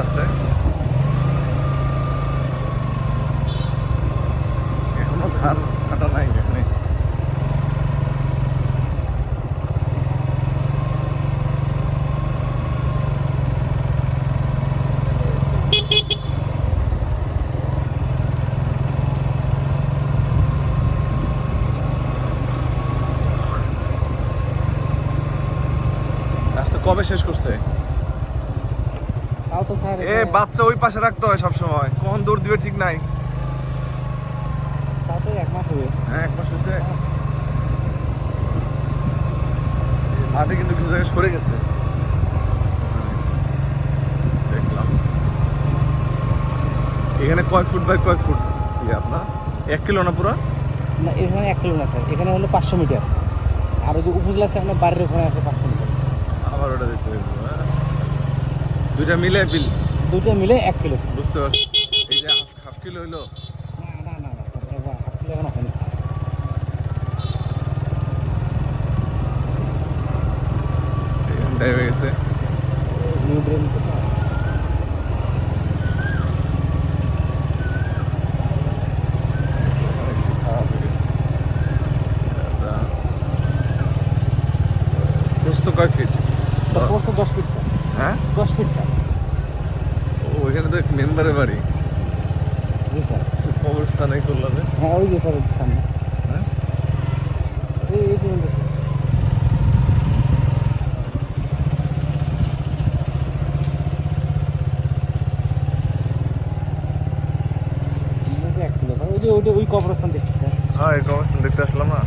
আছে। এখনও ধান কাটা নাই এখানে। কবে শেষ করছে? এ বাচ্চা ওই পাশে রাখতে হয় সবসময়। কোন দৌড় দিবে ঠিক নাই। তাও তো এক মাস হবে। হ্যাঁ এক মাস হয়েছে। মাঠে কিন্তু কিছু জায়গায় সরে গেছে। দেখলাম। এখানে কয় ফুট বাই কয় ফুট? ইয়ে আপনার? এক কিলো না পুরো? না এখানে এক কিলো না স্যার। এখানে হলো পাঁচশো মিটার। আর ওই যে উপজেলা আছে আপনার বাড়ির ওখানে আছে পাঁচশো মিটার। আবার ওটা দেখতে হবে। দুইটা মিলে বিল। দুটো মিলে এক কিলো। বুঝতে পারছি। এই যে হাফ কিলো হইল? না না না হাফ কিলো এখন হয়ে গেছে। কয় ফিট দশ। ফিট হ্যাঁ? দশ ফিট স্যার ও ওইখানে তো মেম্বারের বাড়ি। জি স্যার। কবরস্থান এই করলাম হ্যাঁ ওই যে স্যার ওই সামনে হ্যাঁ? এই এই পর্যন্ত স্যার। ওই যে স্যার ওই যে ওই কবরস্থান দেখছি স্যার। হ্যাঁ এই কবরস্থান দেখতে আসলাম না?